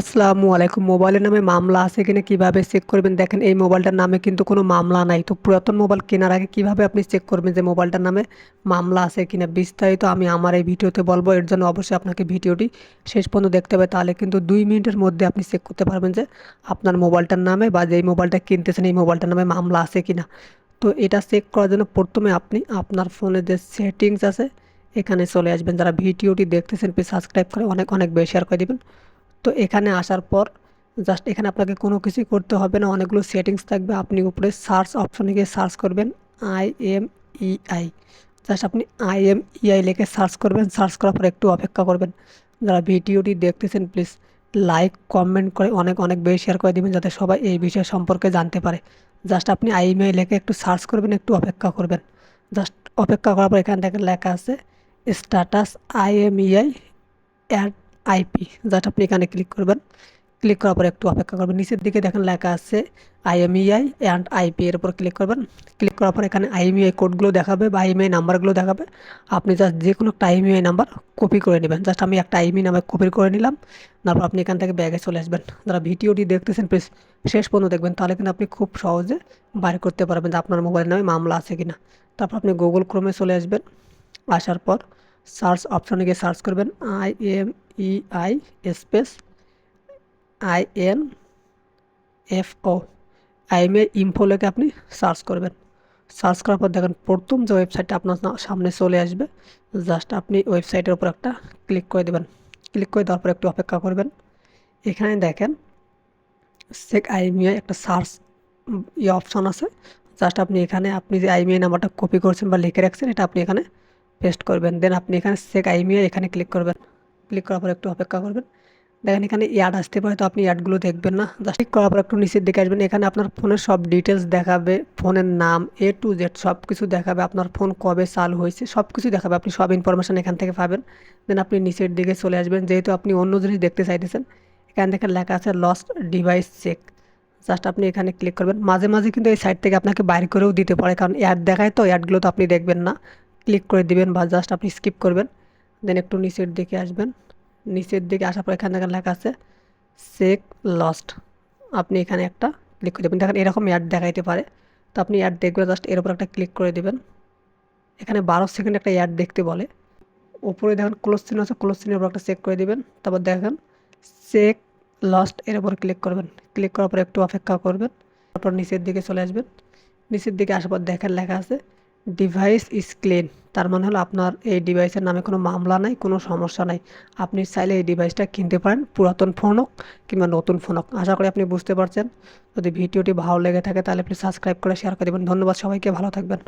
আসসালামু আলাইকুম। মোবাইলের নামে মামলা আছে কিনা কীভাবে চেক করবেন? দেখেন, এই মোবাইলটার নামে কিন্তু কোনো মামলা নাই। তো পুরাতন মোবাইল কেনার আগে কীভাবে আপনি চেক করবেন যে মোবাইলটার নামে মামলা আছে কিনা? বিস্তারিত আমি আমার এই ভিডিওতে বলব। এর জন্য অবশ্যই আপনাকে ভিডিওটি শেষ পর্যন্ত দেখতে হবে। তাহলে কিন্তু দুই মিনিটের মধ্যে আপনি চেক করতে পারবেন যে আপনার মোবাইলটার নামে বা যেই মোবাইলটা কিনতেছেন, এই মোবাইলটার নামে মামলা আছে কিনা। তো এটা চেক করার জন্য প্রথমে আপনি আপনার ফোনে যে সেটিংস আছে, এখানে চলে আসবেন। যারা ভিডিওটি দেখতেছেন প্লিজ সাবস্ক্রাইব করে অনেক অনেক বেশি শেয়ার করে দেবেন। তো এখানে আসার পর জাস্ট এখানে আপনাকে কোনো কিছুই করতে হবে না। অনেকগুলো সেটিংস থাকবে। আপনি উপরে সার্চ অপশনে গিয়ে সার্চ করবেন। I M E I just আপনি আই এম ই আই লিখে সার্চ করবেন। সার্চ করার পর একটু অপেক্ষা করবেন। যারা ভিডিওটি দেখতেছেন প্লিজ লাইক কমেন্ট করে অনেক অনেক বেশি শেয়ার করে দেবেন যাতে সবাই এই বিষয় সম্পর্কে জানতে পারে। জাস্ট আপনি আই এম আই লিখে একটু সার্চ করবেন, একটু অপেক্ষা করবেন। জাস্ট অপেক্ষা করার পর এখান থেকে লেখা আছে status I M E I add IP, just আপনি এখানে ক্লিক করবেন। ক্লিক করার পর একটু অপেক্ষা করবেন। নিচের দিকে দেখেন লেখা আছে আইএমইআই অ্যান্ড আইপি এর উপর ক্লিক করবেন। ক্লিক করার পর এখানে আইএমইআই কোডগুলো দেখাবে বা আইএমআই নাম্বারগুলো দেখাবে। আপনি জাস্ট যে কোনো একটা আইএমইআই নাম্বার কপি করে নেবেন। জাস্ট আমি একটা আইএমই নাম্বার কপি করে নিলাম। তারপর আপনি এখান থেকে ব্যাগে চলে আসবেন। যারা ভিডিওটি দেখতেছেন প্লিজ শেষ পর্যন্ত দেখবেন। তাহলে কিন্তু আপনি খুব সহজে বাইর করতে পারবেন যে আপনার মোবাইলের নামে মামলা আছে কিনা। তারপর আপনি গুগল ক্রোমে চলে আসবেন। আসার পর সার্চ অপশনে গিয়ে সার্চ করবেন I M E I space I N F O IMEI info লেগে আপনি সার্চ করবেন। সার্চ করার পর দেখেন প্রথম যে ওয়েবসাইটটা আপনার সামনে চলে আসবে জাস্ট আপনি ওয়েবসাইটের উপর একটা ক্লিক করে দেবেন। ক্লিক করে দেওয়ার পর একটু অপেক্ষা করবেন। এখানে দেখেন সেক আইএমআই একটা সার্চ ইয়ে অপশান আছে। জাস্ট আপনি এখানে আপনি যে আইএমআই নাম্বারটা কপি করছেন বা লিখে রাখছেন, এটা আপনি এখানে পেস্ট করবেন। দেন আপনি এখানে সেক আইএমআই এখানে ক্লিক করবেন। ক্লিক করার পর একটু অপেক্ষা করবেন। দেখেন এখানে অ্যাড আসতে পারে, তো আপনি অ্যাডগুলো দেখবেন না। জাস্ট ক্লিক করার পর একটু নিচের দিকে আসবেন। এখানে আপনার ফোনের সব ডিটেলস দেখাবে, ফোনের নাম এ টু জেড সব কিছু দেখাবে। আপনার ফোন কবে চালু হয়েছে, সব কিছু দেখাবে। আপনি সব ইনফরমেশান এখান থেকে পাবেন। দেন আপনি নিচের দিকে চলে আসবেন। যেহেতু আপনি অন্য জিনিস দেখতে চাইতেছেন, এখান থেকে লেখা আছে লস্ট ডিভাইস চেক জাস্ট আপনি এখানে ক্লিক করবেন। মাঝে মাঝে কিন্তু এই সাইট থেকে আপনাকে বাইর করেও দিতে পারে। কারণ অ্যাড দেখায় তো অ্যাডগুলো তো আপনি দেখবেন না। ক্লিক করে দিবেন বা জাস্ট আপনি স্কিপ করবেন। দেন একটু নিচের দিকে আসবেন। নিচের দিকে আসার পর এখানে দেখেন লেখা আছে চেক লস্ট আপনি এখানে একটা ক্লিক করে দেবেন। দেখেন এরকম অ্যাড দেখাইতে পারে। তো আপনি অ্যাড দেখবেন জাস্ট এর উপর একটা ক্লিক করে দেবেন। এখানে বারো সেকেন্ড একটা অ্যাড দেখতে বলে। উপরে দেখেন ক্লোজ সিন আছে ক্লোজ চিহ্নের উপর একটা চেক করে দেবেন। তারপর দেখেন চেক লস্ট এর উপর ক্লিক করবেন। ক্লিক করার পর একটু অপেক্ষা করবেন। তারপর নিচের দিকে চলে আসবেন। নিচের দিকে আসার পর দেখেন লেখা আছে ডিভাইস ইজ ক্লিন তার মানে হলো আপনার এই ডিভাইসের নামে কোনো মামলা নাই, কোনো সমস্যা নাই। আপনি চাইলে এই ডিভাইসটা কিনতে পারেন, পুরাতন ফোন হোক কিংবা নতুন ফোন হোক। আশা করি আপনি বুঝতে পারছেন। যদি ভিডিওটি ভালো লেগে থাকে তাহলে প্লিজ সাবস্ক্রাইব করে শেয়ার করে দেবেন। ধন্যবাদ সবাইকে, ভালো থাকবেন।